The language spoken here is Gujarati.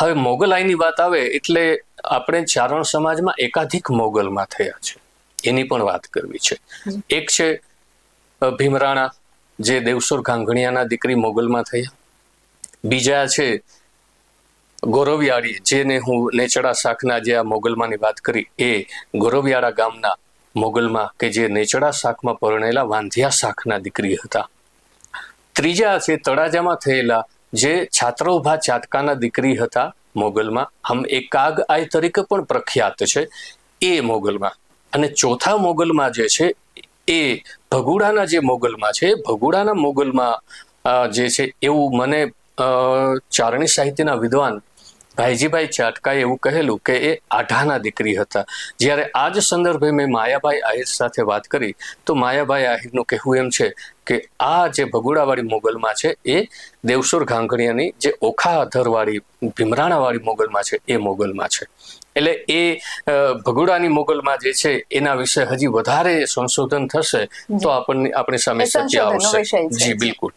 હવે મોગલાઈની વાત આવે એટલે આપણે ચારણ સમાજમાં એકાધિક મોગલમાં થયા છે. એની પણ વાત કરવી છે. એક છે ભીમરાણા, જે દેવસુર ગાંગણિયાના દીકરી મોગલમાં થયા. બીજા છે, ગોરવિયાળી, જેને હું નેચડા શાખના જે આ મોગલમાંની વાત કરી, એ ગોરવિયાળા ગામના મોગલમાં કે જે નેચડા શાખમાં પરણેલા વાંધિયા શાખના દીકરી હતા. ત્રીજા છે, તળાજામાં થયેલા જે છાત્રોભા ચાતકાના દીકરી હતા મોગલમાં, હમ એકાગ આય તરીકે પણ પ્રખ્યાત છે એ મોગલમાં. અને ચોથા મોગલમાં જે છે, એ ભગુડાના જે મોગલમાં છે, ભગુડાના મોગલમાં જે છે, એવું મને ચારણી સાહિત્યના વિદ્વાન ભાઈજીભાઈ ચાટકાએ એવું કહેલું કે એ આઢાના દીકરી હતા. જ્યારે આ જ સંદર્ભે મેં માયાભાઈ આહિર સાથે વાત કરી તો માયાભાઈ આહિરનું કહેવું એમ છે કે આ જે ભગુડાવાળી મોગલમાં છે એ દેવસુર ઘાંઘણિયાની જે ઓખા અધરવાળી ભીમરાણાવાળી મોગલમાં છે એ મોગલમાં છે. એટલે એ ભગુડાની મોગલમાં જે છે એના વિશે હજી વધારે સંશોધન થશે તો આપણને આપણી સામે સત્ય આવશે. જી બિલકુલ.